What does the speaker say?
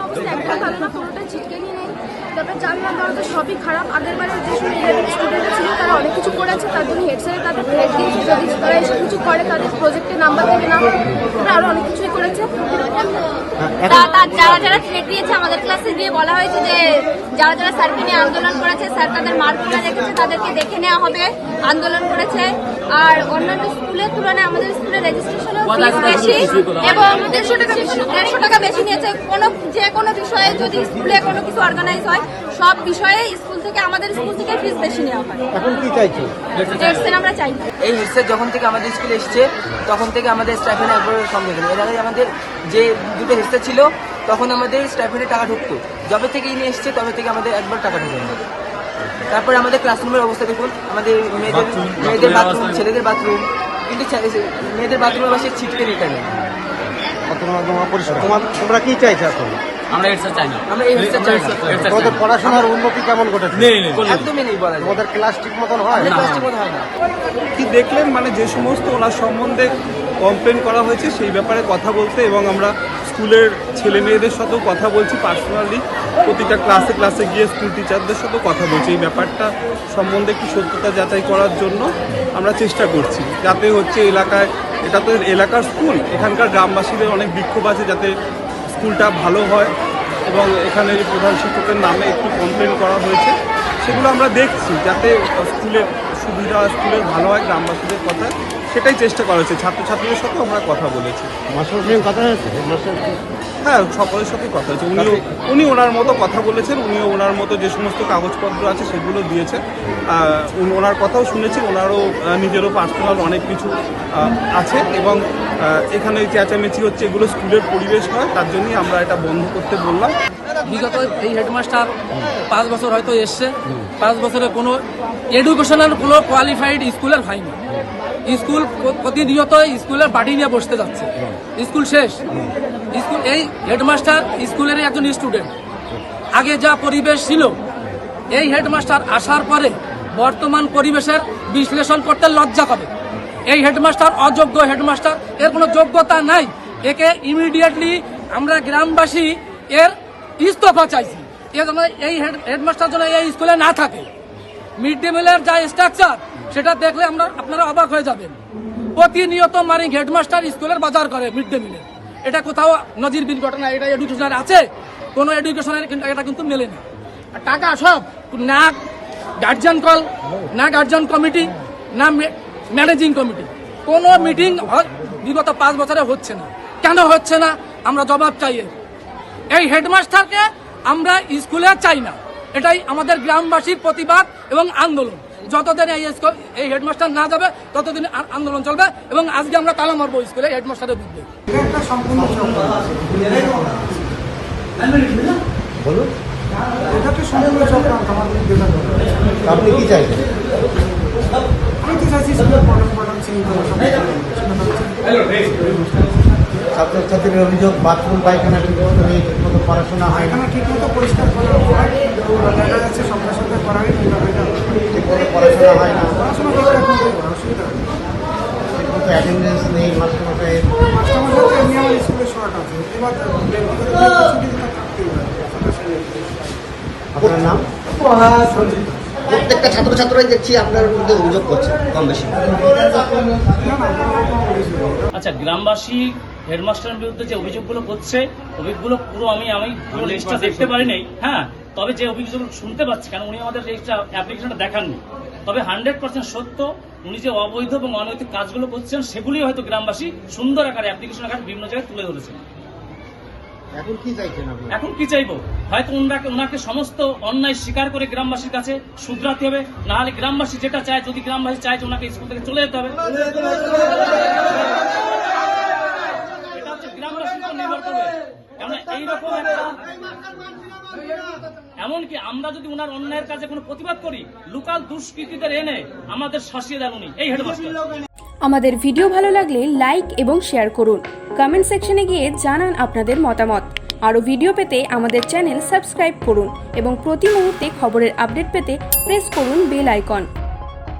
অবস্থা একটা ভালো না পুরোটা ছিটকে নিয়ে নেই তারপর জানলাম তো সবই খারাপ, আগের বারে যে স্টুডেন্টরা ছিল তারা অনেক কিছু করেছে তার জন্য হেড স্যার তাদের হেড দিয়েছে। যদি তারা এসব কিছু করে তাদের প্রজেক্টে নাম্বার দেবে না তারা আরও অনেক কিছুই করেছে। যারা যারা থ্রেট দিয়েছে আমাদের ক্লাসে দিয়ে বলা হয়েছে যে যারা যারা স্যারকে নিয়ে আন্দোলন করেছে স্যার তাদের মার্কগুলো রেখেছে তাদেরকে দেখে নেওয়া হবে আন্দোলন করেছে। আর অন্যান্য স্কুলের তুলনায় আমাদের স্কুলের রেজিস্ট্রেশনও বেশি এবং দেড়শো টাকা দেড়শো টাকা বেশি নিয়েছে। কোনো যে কোনো বিষয়ে যদি স্কুলে কোনো কিছু অর্গানাইজ হয় সব বিষয়ে স্কুল থেকে আমাদের স্কুল থেকে ফিস বেশি নেওয়া হয়। এখন কি চাইছো? এর আমরা চাই এই হেডসেট যখন থেকে আমাদের স্কুলে এসছে তখন থেকে আমাদের স্টাইফেন একবার সঙ্গে গেল এর আগে আমাদের যে দুটো হেডসেট ছিল তখন আমাদের স্টাইফেনের টাকা ঢুকতো। যবে থেকে ইনি এসছে তবে থেকে আমাদের একবার টাকা ঢুকে না তারপরে আমাদের ক্লাসরুমের অবস্থা দেখুন। আমাদের মেয়েদের মেয়েদের বাথরুম ছেলেদের বাথরুম কিন্তু মেয়েদের বাথরুমের পাশে ছিটকে নিতে নেই তোমার তোমার পরিষ্কার তোমার তোমরা কি চাইছো এখন? আমরা এডসা চাই না। আমরা এই চাই না। তোমাদের পড়াশোনার উন্নতি কেমন ঘটেছে? একদমই নেই বলা যায়। তোমাদের ক্লাস ঠিক মতন হয়? আমাদের ক্লাস ঠিক মতো হয় না। কি দেখলেন? মানে যে সমস্ত ওনার সম্বন্ধে কমপ্লেন করা হয়েছে সেই ব্যাপারে কথা বলতে এবং আমরা স্কুলের ছেলে মেয়েদের সাথেও কথা বলছি পার্সোনালি প্রতিটা ক্লাসে ক্লাসে গিয়ে স্কুল টিচারদের সাথেও কথা বলছি। এই ব্যাপারটা সম্বন্ধে কি সত্যতা যাচাই করার জন্য আমরা চেষ্টা করছি। যাতে হচ্ছে এলাকায় এটা তো এলাকার স্কুল এখানকার গ্রামবাসীদের অনেক বিক্ষোভ আছে যাতে স্কুলটা ভালো হয় এবং এখানে প্রধান শিক্ষকের নামে একটু কমপ্লেন করা হয়েছে, সেগুলো আমরা দেখছি যাতে স্কুলের সুবিধা, স্কুলের ভালো হয় গ্রামবাসীদের কথা সেটাই চেষ্টা করা হয়েছে ছাত্রছাত্রীদের সাথেও আমরা কথা বলেছি। মাস্টার সঙ্গে কথা হয়েছে? হ্যাঁ সকলের সাথে কথা হয়েছে। উনিও উনি ওনার মতো কথা বলেছেন উনিও ওনার মতো যে সমস্ত কাগজপত্র আছে সেগুলো দিয়েছেন। উনি ওনার কথাও শুনেছি ওনারও নিজেরও পার্সোনাল অনেক কিছু আছে এবং এখানে চেঁচামেচি হচ্ছে এগুলো স্কুলের পরিবেশ নয় তার জন্যই আমরা এটা বন্ধ করতে বললাম। বিগত এই হেডমাস্টার পাঁচ বছর হয়তো এসছে। পাঁচ বছরে কোনো এডুকেশনাল কোনো কোয়ালিফাইড স্কুলের হয়নি। স্কুল প্রতিনিয়ত স্কুলের বাড়ি নিয়ে বসতে যাচ্ছে। স্কুল শেষ। স্কুল এই হেডমাস্টার স্কুলেরই একজন স্টুডেন্ট আগে যা পরিবেশ ছিল, এই হেডমাস্টার আসার পরে বর্তমান পরিবেশের বিশ্লেষণ করতে লজ্জা করে। এই হেডমাস্টার অযোগ্য হেডমাস্টার এর কোনো যোগ্যতা নাই। একে ইমিডিয়েটলি আমরা গ্রামবাসী এর ইস্তফা চাইছি। এই হেড, হেডমাস্টার যেন এই স্কুলে না থাকে। মিড ডে মিলের যা স্ট্রাকচার সেটা দেখলে আমরা, আপনারা অবাক হয়ে যাবেন। প্রতিনিয়ত মারিং হেডমাস্টার স্কুলের বাজার করে মিড ডে মিলে এটা কোথাও নজিরবিন ঘটনা এটা এডুকেশনের আছে। কোনো এডুকেশনের কিন্তু, এটা কিন্তু মেলে না। টাকা সব, না গার্জিয়ান কল না গার্জিয়ান কমিটি না ম্যানেজিং কমিটি কোনো মিটিং বিগত পাঁচ বছরে হচ্ছে না। কেন হচ্ছে না? আমরা জবাব চাই এর। এই হেডমাস্টারকে আমরা স্কুলে চাই না। এটাই আমাদের গ্রামবাসীর প্রতিবাদ এবং আন্দোলন। যতদিন এই স্কুল- এই হেডমাস্টার না যাবে ততদিন আন্দোলন চলবে এবং আজকে আমরা তালা মারবো স্কুলে হেডমাস্টারের বিরুদ্ধে। বলুন। আপনি কি চাইছেন? আমি তো চাইছি ছাত্রছাত্রীর অভিযোগ বাথরুম পায়খানা ঠিক মতো নেই ঠিক মতো পড়াশোনা হয় না। এখানে ঠিক মতো পরিষ্কার করা হয় দেখা যাচ্ছে সঙ্গে সঙ্গে করা হয় নোংরা হয়ে ঠিক মতো পড়াশোনা হয় না। পড়াশোনা অসুবিধা হয় না। ঠিক মতো অ্যাটেন্ডেন্স নেই মাস্টারমশাইয়ের মাস্টারমশাই এমনি আমার স্কুলে শর্ট আছে। এবার আপনার নাম? প্রত্যেকটা ছাত্রছাত্রীরাই দেখছি আপনার মধ্যে অভিযোগ করছে কম বেশি। নেই। আচ্ছা গ্রামবাসী হেডমাস্টারের বিরুদ্ধে যে অভিযোগগুলো করছে অভিযোগগুলো পুরো আমি আমি পুরো লিস্টটা দেখতে পারিনি। হ্যাঁ তবে যে অভিযোগ শুনতে পাচ্ছি কারণ উনি আমাদের এইটা অ্যাপ্লিকেশনটা দেখাননি। তবে হান্ড্রেড পার্সেন্ট সত্য উনি যে অবৈধ এবং অনৈতিক কাজগুলো করছেন সেগুলি হয়তো গ্রামবাসী সুন্দর আকারে অ্যাপ্লিকেশন আকারে বিভিন্ন জায়গায় তুলে ধরেছেন। এখন কি চাইছেন এখন কি চাইব? হয়তো ওনাকে ওনাকে সমস্ত অন্যায় স্বীকার করে গ্রামবাসীর কাছে শুধরাতে হবে। না হলে গ্রামবাসী যেটা চায় যদি গ্রামবাসী চায় যে ওনাকে স্কুল থেকে চলে যেতে হবে এটা হচ্ছে গ্রামবাসীর উপর নির্ভর করবে কেন এইরকম একটা এমনকি আমরা যদি ওনার অন্যায়ের কাজে কোনো প্রতিবাদ করি, লোকাল দুষ্কৃতীদের এনে আমাদের শাসিয়ে দেন উনি। এই হেডমাস্টার। আমাদের ভিডিও ভালো লাগলে লাইক এবং শেয়ার করুন। কমেন্ট সেকশনে গিয়ে জানান আপনাদের মতামত। আরও ভিডিও পেতে আমাদের চ্যানেল সাবস্ক্রাইব করুন এবং প্রতি মুহূর্তে খবরের আপডেট পেতে প্রেস করুন বেল আইকন।